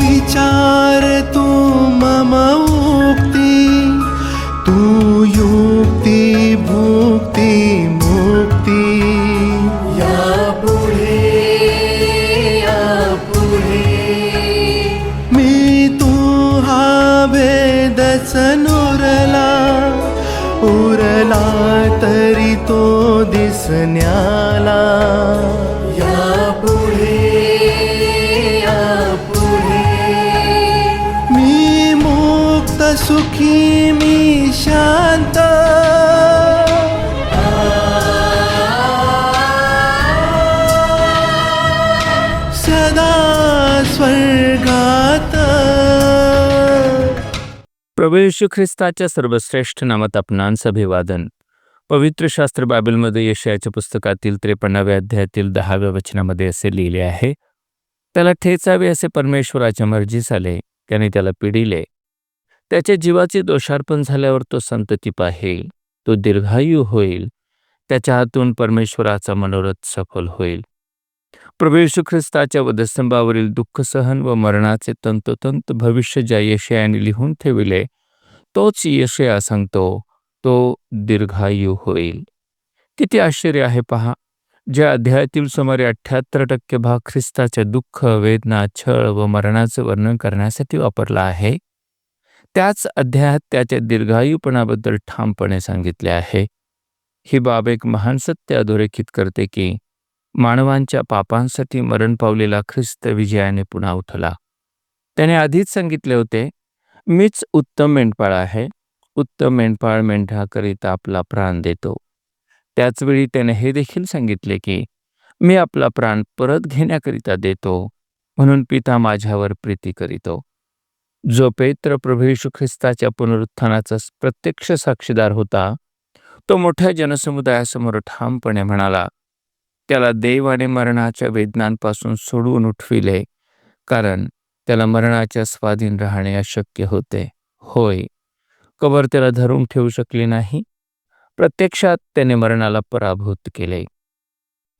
विचार तू मम उक्ती तू युक्ती भुक्ती मुक्ती. या पुढे या पुढे मी तू हा भेदच नुरला उरला तरी तो दिसण्याला. सुखी मी शांत. सदा स्वर्गात. प्रभू येशू ख्रिस्ताच्या सर्वश्रेष्ठ नामात आपणांस अभिवादन पवित्र शास्त्र बायबलमध्ये यशयाच्या पुस्तकातील त्रेपन्नाव्या अध्यायातील दहाव्या वचनामध्ये असे लिहिले आहे त्याला ठेचावे असे परमेश्वराच्या मर्जीस आले त्याने त्याला पिढिले त्याच्या जीवाचे दोषार्पण झाल्यावर तो संतती पाहेल तो दीर्घायू होईल. त्याच्या हातून परमेश्वराचा मनोरथ सफल होईल. प्रभू ख्रिस्ताच्या वधस्तंभावरील दुःख सहन व मरणाचे तंतोतंत भविष्य ज्या यशयाने लिहून ठेविले तोच यशया सांगतो तो दीर्घायू होईल. किती आश्चर्य आहे पहा ज्या अध्यायातील सुमारे अठ्ठ्याहत्तर टक्के भाग ख्रिस्ताच्या दुःख वेदना छळ व मरणाचं वर्णन करण्यासाठी वापरला आहे. त्याच अध्यायात त्याच्या दीर्घायूपणाबद्दल ठामपणे सांगितले आहे. ही बाब एक महान सत्य अधोरेखित करते की मानवांच्या पापांसाठी मरण पावलेला ख्रिस्त विजयाने पुन्हा उठला. त्याने आधीच सांगितले होते मीच उत्तम मेंढपाळ आहे. उत्तम मेंढपाळ मेंढ्याकरिता आपला प्राण देतो. त्याचवेळी त्याने हे देखील सांगितले की मी आपला प्राण परत घेण्याकरिता देतो म्हणून पिता माझ्यावर प्रीती करीतो. जो पेत्र प्रभू येशू ख्रिस्ताच्या पुनरुत्थानाचा प्रत्यक्ष साक्षीदार होता तो मोठ्या जनसमुदायासमोर ठामपणे म्हणाला त्याला देवाने मरणाच्या वेदनांपासून सोडवून उठविले कारण त्याला मरणाच्या स्वाधीन राहणे अशक्य होते. होय कबर त्याला धरून ठेवू शकली नाही. प्रत्यक्षात त्याने मरणाला पराभूत केले.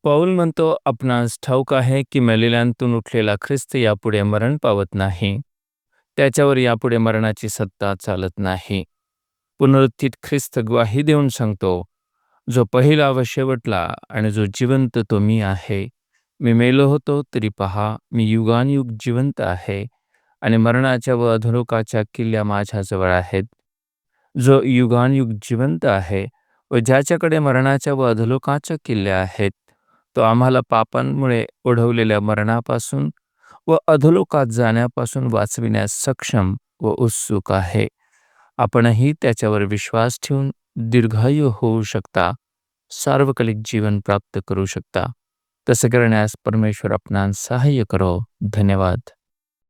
पौल म्हणतो आपणास ठाऊक आहे की मेलेल्यांतून उठलेला ख्रिस्त यापुढे मरण पावत नाही. त्याच्यावर यापुढे मरणाची सत्ता चालत नाही. पुनरुत्थित ख्रिस्त ग्वाही देऊन सांगतो जो पहिला व शेवटला आणि जो जिवंत तो मी आहे मी मेलो होतो तरी पहा मी युगानयुग जिवंत आहे आणि मरणाच्या व अधोलोकाच्या किल्ल्या माझ्याजवळ आहेत. जो युगानयुग जिवंत आहे व ज्याच्याकडे मरणाच्या व अधोलोकाच्या किल्ल्या आहेत तो आम्हाला पापांमुळे ओढवलेल्या मरणापासून व अधोलोकात जाण्यापासून वाचविण्यास सक्षम व उत्सुक आहे. आपणही त्याच्यावर विश्वास ठेवून दीर्घायू होऊ शकता सार्वकालिक जीवन प्राप्त करू शकता. तसे करण्यास परमेश्वर आपणास सहाय्य करो. धन्यवाद.